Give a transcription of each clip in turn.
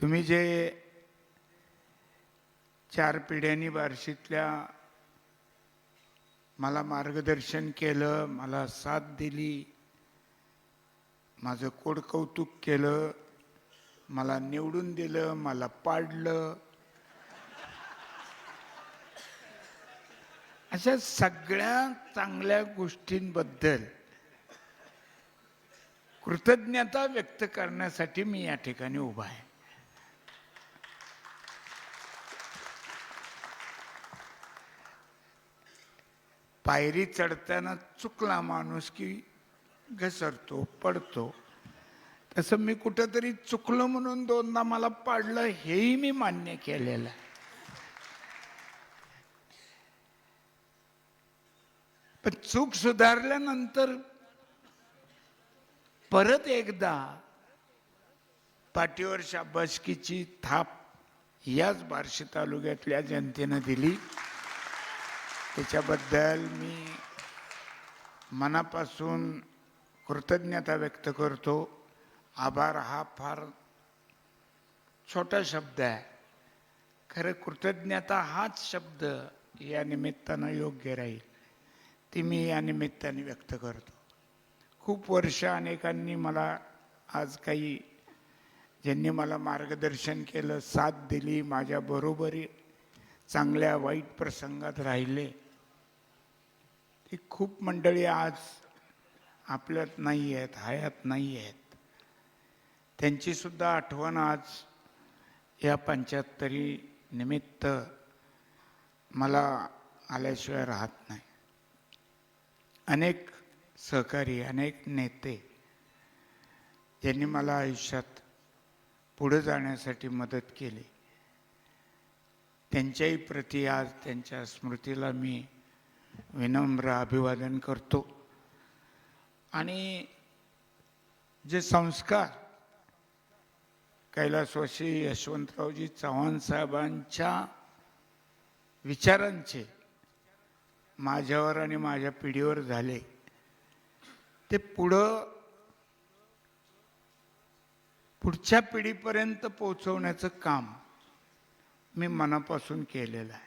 तुम्ही जे चार पिढ्यांनी बार्शीतल्या मला मार्गदर्शन केलं मला साथ दिली माझं कोड कौतुक केलं मला निवडून दिलं मला पाडलं अशा सगळ्या चांगल्या गोष्टींबद्दल कृतज्ञता व्यक्त करण्यासाठी मी या ठिकाणी उभा आहे. पायरी चढताना चुकला माणूस की घसरतो पडतो. तसं मी कुठंतरी चुकलो म्हणून दोनदा मला पाडलं हेही मी मान्य केलेलं. आहे पण चूक सुधारल्यानंतर परत एकदा पाठीवर शाबासकीची थाप याच बार्शी तालुक्यातल्या जनतेनं दिली. त्याच्याबद्दल मी मनापासून कृतज्ञता व्यक्त करतो. आभार हा फार छोटा शब्द आहे. खरं कृतज्ञता हाच शब्द या निमित्तानं योग्य राहील ती मी या निमित्ताने व्यक्त करतो. खूप वर्ष अनेकांनी मला आज काही ज्यांनी मला मार्गदर्शन केलं साथ दिली माझ्या बरोबरी चांगल्या वाईट प्रसंगात राहिले. ती खूप मंडळी आज आपल्यात नाही आहेत हयात नाही आहेत त्यांची सुद्धा आठवण आज या पंच्याहत्तरी निमित्त मला आल्याशिवाय राहत नाही. अनेक सहकारी अनेक नेते ज्यांनी मला आयुष्यात पुढे जाण्यासाठी मदत केली. त्यांच्याही प्रति आज त्यांच्या स्मृतीला मी विनम्र अभिवादन करतो. आणि जे संस्कार कैलासवासी यशवंतरावजी चव्हाण साहेबांच्या विचारांचे माझ्यावर आणि माझ्या पिढीवर झाले ते पुढं पुढच्या पिढीपर्यंत पोहोचवण्याचं काम मी मनापासून केलेलं आहे.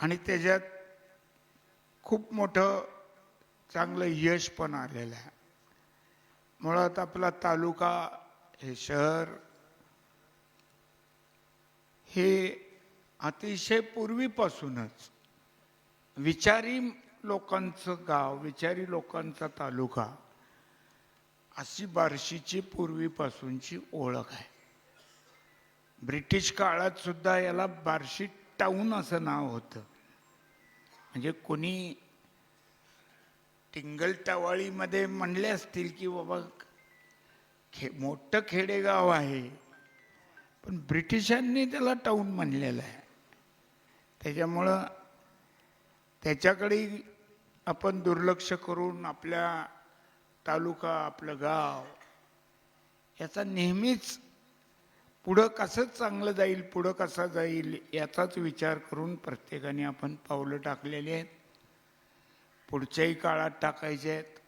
आणि त्याच्यात खूप मोठं चांगलं यश पण आलेलं आहे. मुळात आपला तालुका हे शहर हे अतिशय पूर्वीपासूनच विचारी लोकांचं गाव विचारी लोकांचा तालुका अशी बार्शीची पूर्वीपासूनची ओळख आहे. ब्रिटिश काळात सुद्धा याला बार्शी टाऊन असं नाव होतं. म्हणजे कोणी टिंगलटावाळीमध्ये म्हणले असतील की बाबा खे मोठं खेडेगाव आहे पण ब्रिटिशांनी त्याला टाऊन म्हणलेलं आहे. त्याच्यामुळं त्याच्याकडे आपण दुर्लक्ष करून आपल्या तालुका आपलं गाव याचा नेहमीच पुढं कसं चांगलं जाईल पुढं कसा जाईल याचाच विचार करून प्रत्येकाने आपण पावलं टाकलेली आहेत. पुढच्याही काळात टाकायचे आहेत.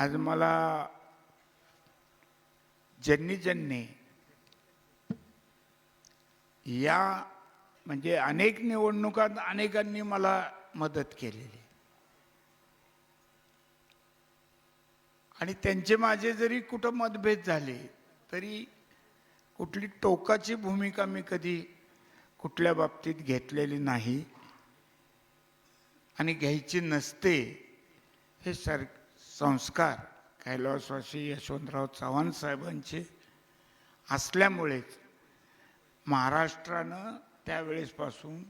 आज मला ज्यांनी ज्यांनी या म्हणजे अनेक निवडणुकात अनेकांनी मला मदत केलेली. आणि त्यांचे माझे जरी कुठं मतभेद झाले तरी कुठली टोकाची भूमिका मी कधी कुठल्या बाबतीत घेतलेली नाही आणि घ्यायची नसते हे सर संस्कार कैलासवासी यशवंतराव चव्हाण साहेबांचे असल्यामुळेच महाराष्ट्रानं त्यावेळेसपासून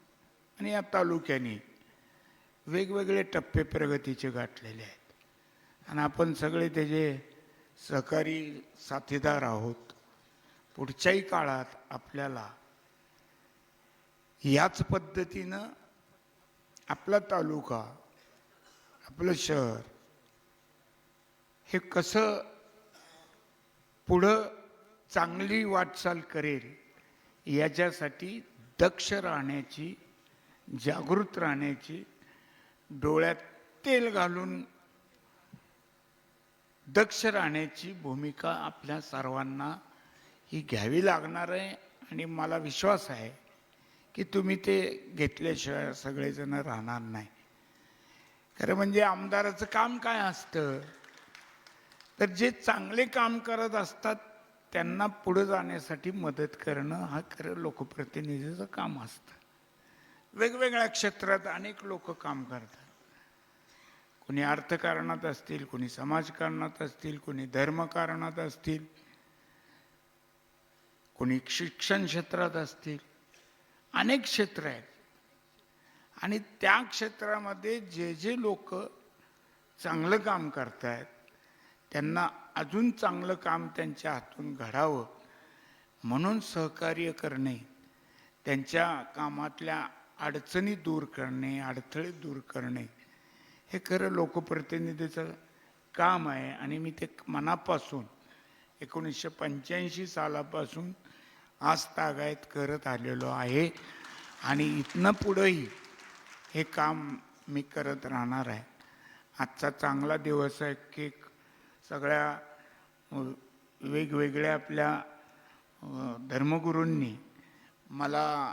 आणि या तालुक्याने वेगवेगळे टप्पे प्रगतीचे गाठलेले आहेत. आणि आपण सगळे त्याचे सहकारी साथीदार आहोत पुढच्याही काळात आपल्याला याच पद्धतीनं आपला तालुका आपलं शहर हे कसं पुढं चांगली वाटचाल करेल याच्यासाठी दक्ष राहण्याची जागृत राहण्याची डोळ्यात तेल घालून दक्ष राहण्याची भूमिका आपल्या सर्वांना ही घ्यावी लागणार आहे आणि मला विश्वास आहे की तुम्ही ते घेतल्याशिवाय सगळेजण राहणार नाही. खरं म्हणजे आमदाराचं काम काय असतं? तर जे चांगले काम करत असतात त्यांना पुढे जाण्यासाठी मदत करणं हा खरं लोकप्रतिनिधीचं काम असतं. वेगवेगळ्या क्षेत्रात अनेक लोक काम करतात. कोणी अर्थकारणात असतील कोणी समाजकारणात असतील कोणी धर्मकारणात असतील कोणी शिक्षण क्षेत्रात असतील अनेक क्षेत्र आहेत. आणि त्या क्षेत्रामध्ये जे जे लोक चांगलं काम करतायत त्यांना अजून चांगलं काम त्यांच्या हातून घडावं म्हणून सहकार्य करणे त्यांच्या कामातल्या अडचणी दूर करणे अडथळे दूर करणे हे खरं लोकप्रतिनिधीचं काम आहे. आणि मी ते मनापासून एकोणीसशे पंच्याऐंशी सालापासून आज तागायत करत आलेलो आहे. आणि इथनं पुढंही हे काम मी करत राहणार आहे. आजचा चांगला दिवस आहे की सगळ्या वेगवेगळ्या आपल्या धर्मगुरूंनी मला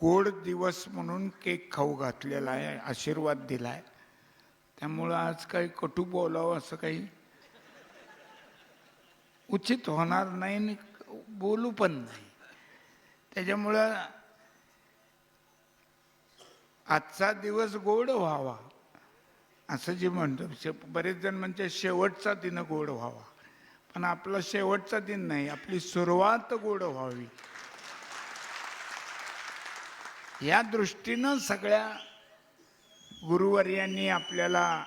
गोड दिवस म्हणून केक खाऊ घातलेला आहे आशीर्वाद दिला आहे त्यामुळं आज काही कटू बोलावं असं काही उचित होणार नाही आणि बोलू पण नाही. त्याच्यामुळं आजचा दिवस गोड व्हावा असं जे म्हणतो. शे- बरेच जण म्हणजे शेवटचा दिन गोड व्हावा. पण आपला शेवटचा दिन नाही आपली सुरुवात गोड व्हावी. या दृष्टीनं सगळ्या गुरुवर्यांनी आपल्याला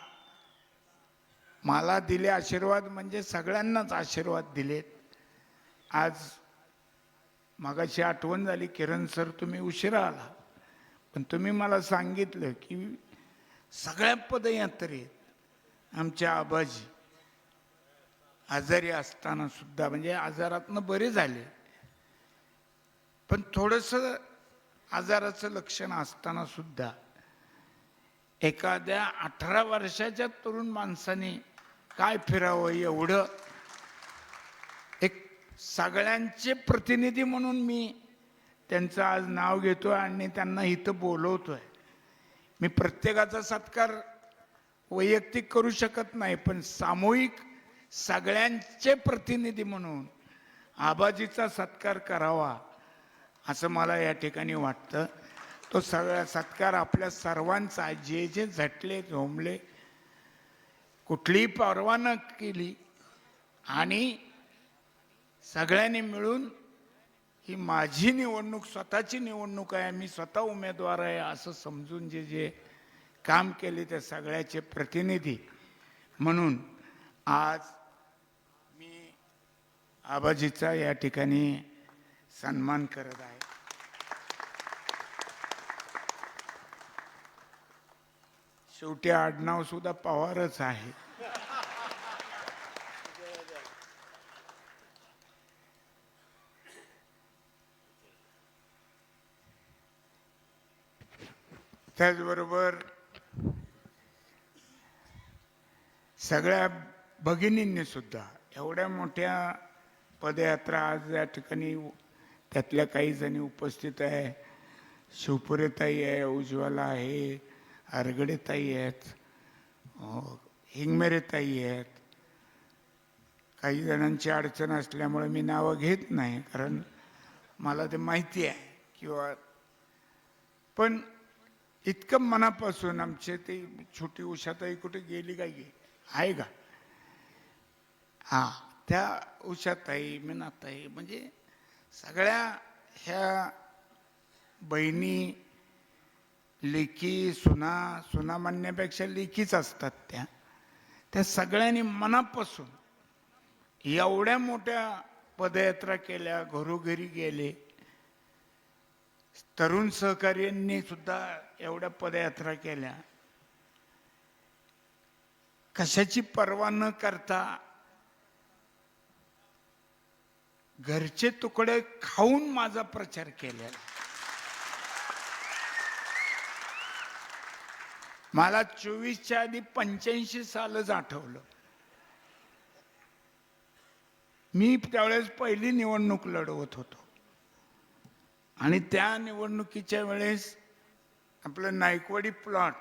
मला दिले आशीर्वाद म्हणजे सगळ्यांनाच आशीर्वाद दिलेत. आज मगाशी आठवण झाली किरण सर तुम्ही उशिरा आला. पण तुम्ही मला सांगितलं की सगळ्या पदयात्रेत आमच्या आबाजी आजारी असताना सुद्धा म्हणजे आजारातनं बरे झाले. पण थोडंसं आजाराचं लक्षण असताना सुद्धा एखाद्या अठरा वर्षाच्या तरुण माणसाने काय फिरावं एवढं? एक सगळ्यांचे प्रतिनिधी म्हणून मी त्यांचं आज नाव घेतोय आणि त्यांना इथं बोलवतोय. मी प्रत्येकाचा सत्कार वैयक्तिक करू शकत नाही पण सामूहिक सगळ्यांचे प्रतिनिधी म्हणून आबाजीचा सत्कार करावा असं मला या ठिकाणी वाटतं. तो सगळा सत्कार आपल्या सर्वांचा जे जे झटले झोंबले कुठलीही परवाना केली. आणि सगळ्यांनी मिळून ही माझी निवडणूक स्वतःची निवडणूक आहे. मी स्वतः उमेदवार आहे असं समजून जे जे काम केले त्या सगळ्याचे प्रतिनिधी. म्हणून आज मी आबाजीचा या ठिकाणी सन्मान करत आहे. शेवटी आडनाव सुद्धा पवारच आहे. त्याचबरोबर सगळ्या भगिनींनी सुद्धा एवढ्या मोठ्या पदयात्रा आज या ठिकाणी त्यातल्या काही जणी उपस्थित आहे. शिवपुरेताई आहे उज्ज्वला आहे आरगडेताई आहेत हिंगमेरेताई आहेत. काही जणांची अडचण असल्यामुळे मी नावं घेत नाही कारण मला ते माहिती आहे किंवा पण इतकं मनापासून आमचे ते छोटी उषाताई कुठे गेली काय गे आहे का? हा त्या उषाताई मीनाताई म्हणजे सगळ्या ह्या बहिणी लेखी सुना सुना म्हणण्यापेक्षा लेखीच असतात त्या. त्या सगळ्यांनी मनापासून एवढ्या मोठ्या पदयात्रा केल्या घरोघरी गेले. तरुण सहकार्यांनी सुद्धा एवढ्या पदयात्रा केल्या. कशाची पर्वा न करता घरचे तुकडे खाऊन माझा प्रचार केलेला. मला चोवीसच्या आधी पंच्याऐंशी सालच आठवलं. मी त्यावेळेस पहिली निवडणूक लढवत होतो. आणि त्या निवडणुकीच्या वेळेस आपलं नायकवाडी प्लॉट.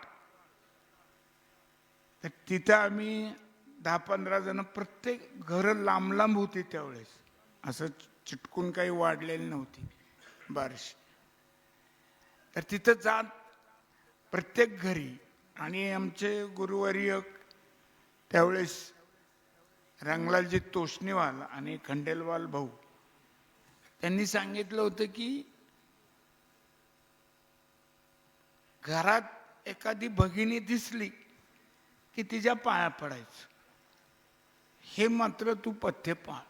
तर तिथं आम्ही दहा पंधरा जण प्रत्येक घरं लांब लांब होती त्यावेळेस. असं चिटकून काही वाढलेली नव्हती बारशी. तर तिथं जात प्रत्येक घरी आणि आमचे गुरुवारी त्यावेळेस रंगलालजी तोष्णीवाल आणि खंडेलवाल भाऊ त्यांनी सांगितलं होतं की घरात एखादी भगिनी दिसली की तिच्या पाया पडायचं. हे मात्र तू पथ्य पाळ.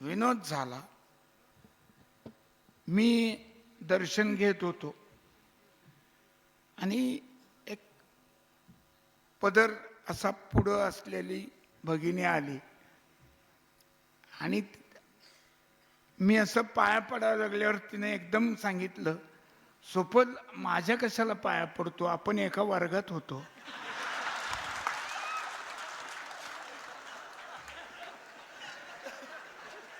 विनोद झाला. मी दर्शन घेत होतो. आणि एक पदर असा पुढं असलेली भगिनी आली. आणि मी असं पाया पडायला लागल्यावर तिने एकदम सांगितलं सोपल माझ्या कशाला पाया पडतो? आपण एका वर्गात होतो.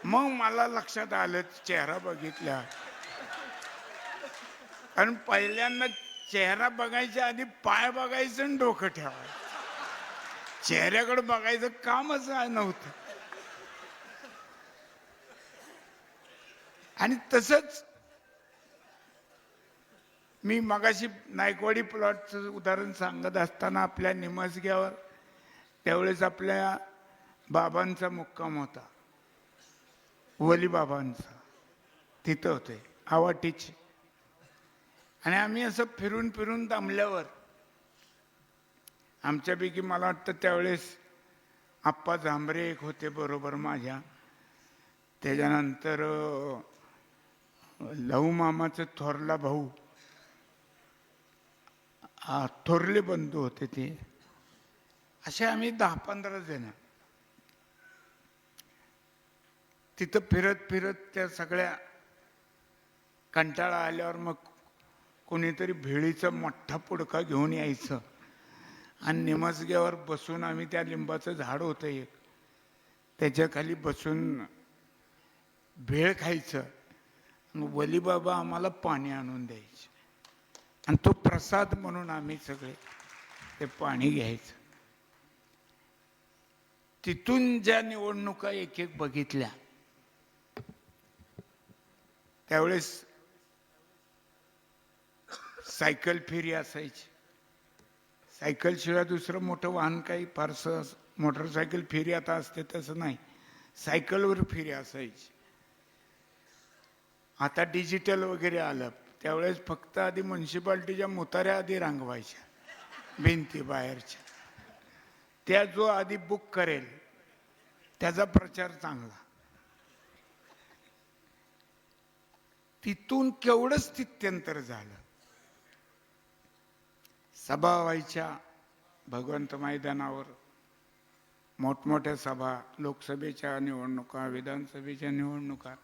मग मला लक्षात आलं चेहरा बघितल्या कारण पहिल्यांदा चेहरा बघायच्या आधी पाय बघायचं आणि डोकं ठेवायचं. चेहऱ्याकडे बघायचं कामच नव्हतं. आणि तसंच मी मगाशी नायकवाडी प्लॉटचं उदाहरण सांगत असताना आपल्या निमसग्यावर त्यावेळेस आपल्या बाबांचा मुक्काम होता. वली बाबांचा. तिथं होते आवाटीचे. आणि आम्ही असं फिरून फिरून दमल्यावर आमच्यापैकी मला वाटतं त्यावेळेस आप्पा झांबरे एक होते बरोबर माझ्या. त्याच्यानंतर लहू मामाचं थोरला भाऊ. थोरले बंधू होते ते. असे आम्ही दहा पंधरा जण. तिथं फिरत फिरत त्या सगळ्या कंटाळा आल्यावर मग कोणीतरी भेळीचा मोठा पुडका घेऊन यायचं. आणि निमसग्यावर बसून आम्ही त्या लिंबाचं झाड होतं एक. त्याच्याखाली बसून भेळ खायचं. वलीबाबा आम्हाला पाणी आणून द्यायचे. आणि तो प्रसाद म्हणून आम्ही सगळे ते पाणी घ्यायचं. तिथून ज्या निवडणुका एक एक बघितल्या त्यावेळेस सायकल फेरी असायची. सायकलशिवाय दुसरं मोठं वाहन काही फारसं मोटरसायकल फेरी आता असते तसं नाही. सायकलवर फेरी असायची. आता डिजिटल वगैरे आलं. त्यावेळेस फक्त आधी म्युन्सिपाल्टीच्या मुताऱ्या आधी रांगवायच्या भिंती बाहेरच्या. त्या जो आधी बुक करेल त्याचा प्रचार चांगला. तिथून केवढं स्थित्यंतर झालं? सभा व्हायच्या भगवंत मैदानावर मोठमोठ्या सभा लोकसभेच्या निवडणुका विधानसभेच्या निवडणुका.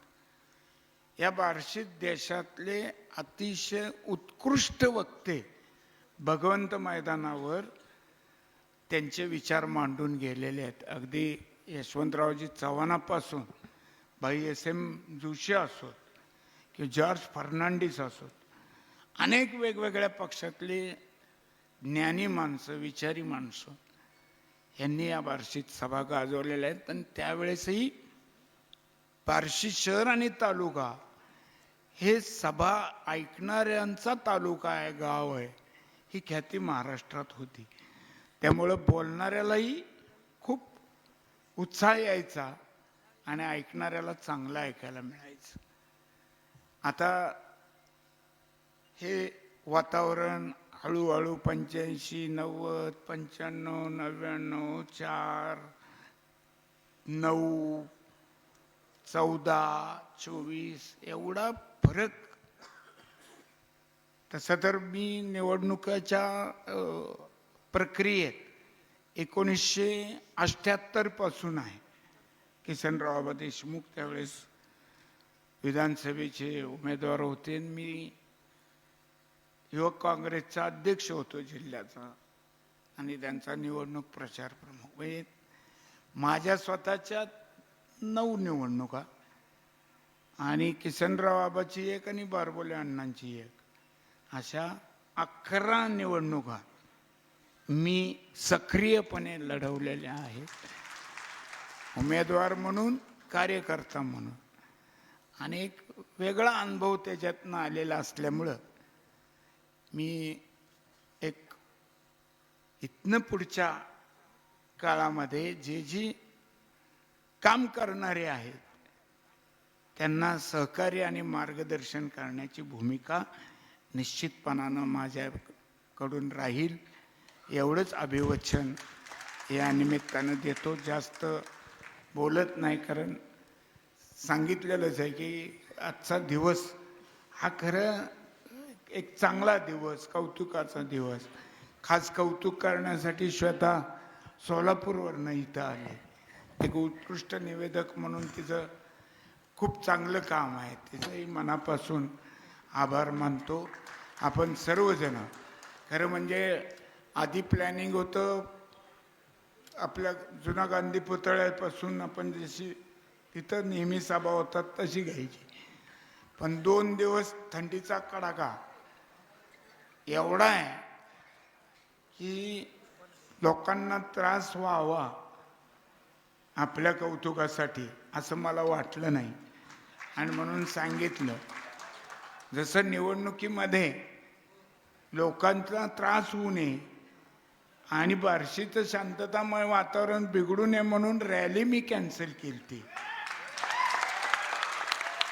या बार्शीत देशातले अतिशय उत्कृष्ट वक्ते भगवंत मैदानावर त्यांचे विचार मांडून गेलेले आहेत. अगदी यशवंतरावजी चव्हाणापासून भाई एस एम जोशी असोत किंवा जॉर्ज फर्नांडिस असोत अनेक वेगवेगळ्या पक्षातले ज्ञानी माणसं विचारी माणसं यांनी या बार्शीत सभा गाजवलेल्या आहेत. आणि त्यावेळेसही बार्शी शहर आणि तालुका हे सभा ऐकणाऱ्यांचा तालुका आहे गाव आहे. ही ख्याती महाराष्ट्रात होती. त्यामुळं बोलणाऱ्यालाही खूप उत्साह यायचा आणि ऐकणाऱ्याला चांगलं ऐकायला मिळायचं. आता हे वातावरण हळूहळू पंच्याऐंशी नव्वद पंच्याण्णव नव्याण्णव चार नऊ चौदा चोवीस एवढा फरक. तसं तर मी निवडणुकाच्या प्रक्रियेत एकोणीसशे अठ्ठ्याहत्तरपासून आहे. किसनराव देशमुख त्यावेळेस विधानसभेचे उमेदवार होते. आणि मी युवक काँग्रेसचा अध्यक्ष होतो जिल्ह्याचा. आणि त्यांचा निवडणूक प्रचार प्रमुख. म्हणजे माझ्या स्वतःच्या नऊ निवडणुका. आणि किसनराव बाबाची एक आणि बारबोले अण्णांची एक. अशा अकरा निवडणुका मी सक्रियपणे लढवलेल्या आहेत. उमेदवार म्हणून कार्यकर्ता म्हणून. आणि एक वेगळा अनुभव त्याच्यातनं आलेला असल्यामुळं मी एक इथनं पुढच्या काळामध्ये जे जी काम करणारे आहेत. त्यांना सहकार्य आणि मार्गदर्शन करण्याची भूमिका निश्चितपणानं माझ्याकडून राहील. एवढंच अभिवचन या निमित्तानं देतो. जास्त बोलत नाही कारण सांगितलेलंच आहे की आजचा दिवस हा खरं एक चांगला दिवस कौतुकाचा दिवस. खास कौतुक करण्यासाठी श्वेता सोलापूरवरनं इथं आले. एक उत्कृष्ट निवेदक म्हणून तिचं खूप चांगलं काम आहे. तिचंही मनापासून आभार मानतो. आपण सर्वजण खरं म्हणजे आधी प्लॅनिंग होतं आपल्या जुना गांधी पुतळ्यापासून आपण जशी तिथं नेहमी सभा होतात तशी घ्यायची. पण दोन दिवस थंडीचा कडाका एवढा आहे की लोकांना त्रास व्हावा आपल्या कौतुकासाठी असं मला वाटलं नाही. आणि म्हणून सांगितलं जसं निवडणुकीमध्ये लोकांचा त्रास होऊ नये आणि बार्शीचं शांततामय वातावरण बिघडू नये म्हणून रॅली मी कॅन्सल केली ती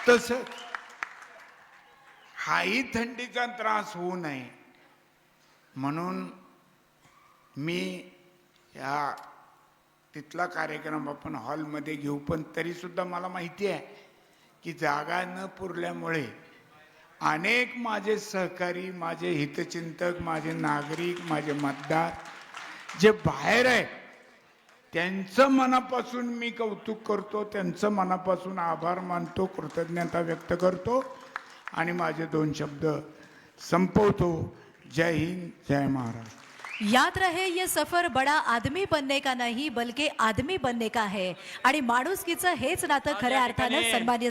तसंच हाही थंडीचा त्रास होऊ नये म्हणून मी या तिथला कार्यक्रम आपण हॉलमध्ये घेऊ पण तरीसुद्धा मला माहिती आहे की जागा न पुरल्यामुळे अनेक माझे सहकारी माझे हितचिंतक माझे नागरिक माझे मतदार जे बाहेर आहे त्यांचं मनापासून मी कौतुक करतो त्यांचं मनापासून आभार मानतो कृतज्ञता व्यक्त करतो आणि माझे दोन शब्द संपवतो. जय हिंद जय महाराष्ट्र. याद रहे ये सफर बडा आदमी बनने का नाही बल्कि आदमी बनने का है। आणि माणुसकीचं हेच नातं खऱ्या अर्थानं सन्मान्य